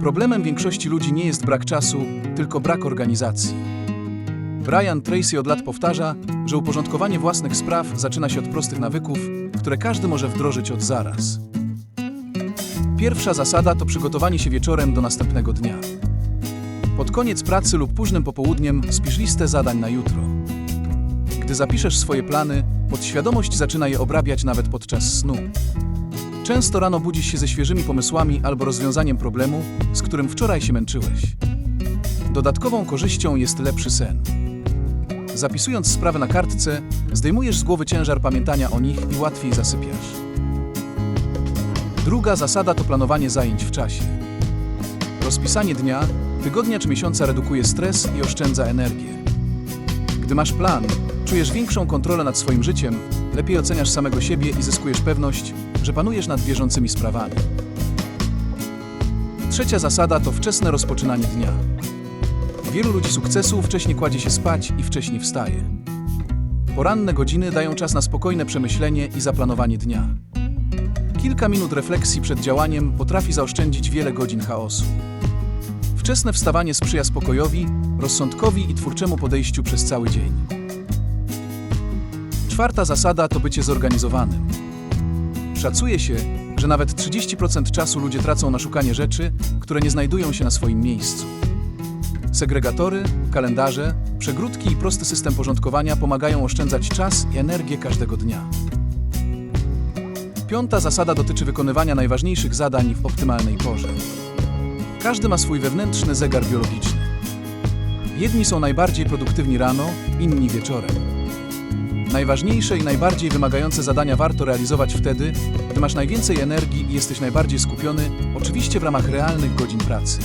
Problemem większości ludzi nie jest brak czasu, tylko brak organizacji. Brian Tracy od lat powtarza, że uporządkowanie własnych spraw zaczyna się od prostych nawyków, które każdy może wdrożyć od zaraz. Pierwsza zasada to przygotowanie się wieczorem do następnego dnia. Pod koniec pracy lub późnym popołudniem spisz listę zadań na jutro. Gdy zapiszesz swoje plany, podświadomość zaczyna je obrabiać nawet podczas snu. Często rano budzisz się ze świeżymi pomysłami albo rozwiązaniem problemu, z którym wczoraj się męczyłeś. Dodatkową korzyścią jest lepszy sen. Zapisując sprawy na kartce, zdejmujesz z głowy ciężar pamiętania o nich i łatwiej zasypiasz. Druga zasada to planowanie zajęć w czasie. Rozpisanie dnia, tygodnia czy miesiąca redukuje stres i oszczędza energię. Gdy masz plan, czujesz większą kontrolę nad swoim życiem, lepiej oceniasz samego siebie i zyskujesz pewność, że panujesz nad bieżącymi sprawami. Trzecia zasada to wczesne rozpoczynanie dnia. Wielu ludzi sukcesu wcześniej kładzie się spać i wcześniej wstaje. Poranne godziny dają czas na spokojne przemyślenie i zaplanowanie dnia. Kilka minut refleksji przed działaniem potrafi zaoszczędzić wiele godzin chaosu. Wczesne wstawanie sprzyja spokojowi, rozsądkowi i twórczemu podejściu przez cały dzień. Czwarta zasada to bycie zorganizowanym. Szacuje się, że nawet 30% czasu ludzie tracą na szukanie rzeczy, które nie znajdują się na swoim miejscu. Segregatory, kalendarze, przegródki i prosty system porządkowania pomagają oszczędzać czas i energię każdego dnia. Piąta zasada dotyczy wykonywania najważniejszych zadań w optymalnej porze. Każdy ma swój wewnętrzny zegar biologiczny. Jedni są najbardziej produktywni rano, inni wieczorem. Najważniejsze i najbardziej wymagające zadania warto realizować wtedy, gdy masz najwięcej energii i jesteś najbardziej skupiony, oczywiście w ramach realnych godzin pracy.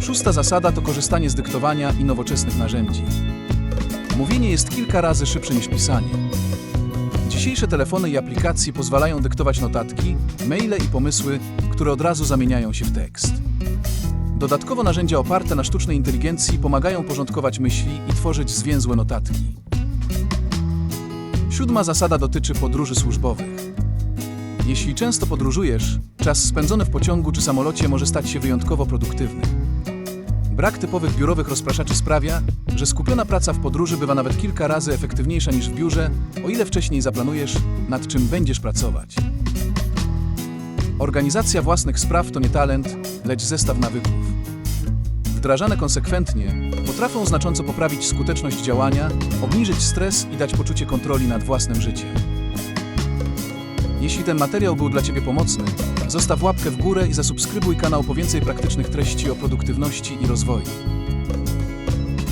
Szósta zasada to korzystanie z dyktowania i nowoczesnych narzędzi. Mówienie jest kilka razy szybsze niż pisanie. Dzisiejsze telefony i aplikacje pozwalają dyktować notatki, maile i pomysły, które od razu zamieniają się w tekst. Dodatkowo narzędzia oparte na sztucznej inteligencji pomagają porządkować myśli i tworzyć zwięzłe notatki. Siódma zasada dotyczy podróży służbowych. Jeśli często podróżujesz, czas spędzony w pociągu czy samolocie może stać się wyjątkowo produktywny. Brak typowych biurowych rozpraszaczy sprawia, że skupiona praca w podróży bywa nawet kilka razy efektywniejsza niż w biurze, o ile wcześniej zaplanujesz, nad czym będziesz pracować. Organizacja własnych spraw to nie talent, lecz zestaw nawyków. Wdrażane konsekwentnie, potrafią znacząco poprawić skuteczność działania, obniżyć stres i dać poczucie kontroli nad własnym życiem. Jeśli ten materiał był dla Ciebie pomocny, zostaw łapkę w górę i zasubskrybuj kanał po więcej praktycznych treści o produktywności i rozwoju.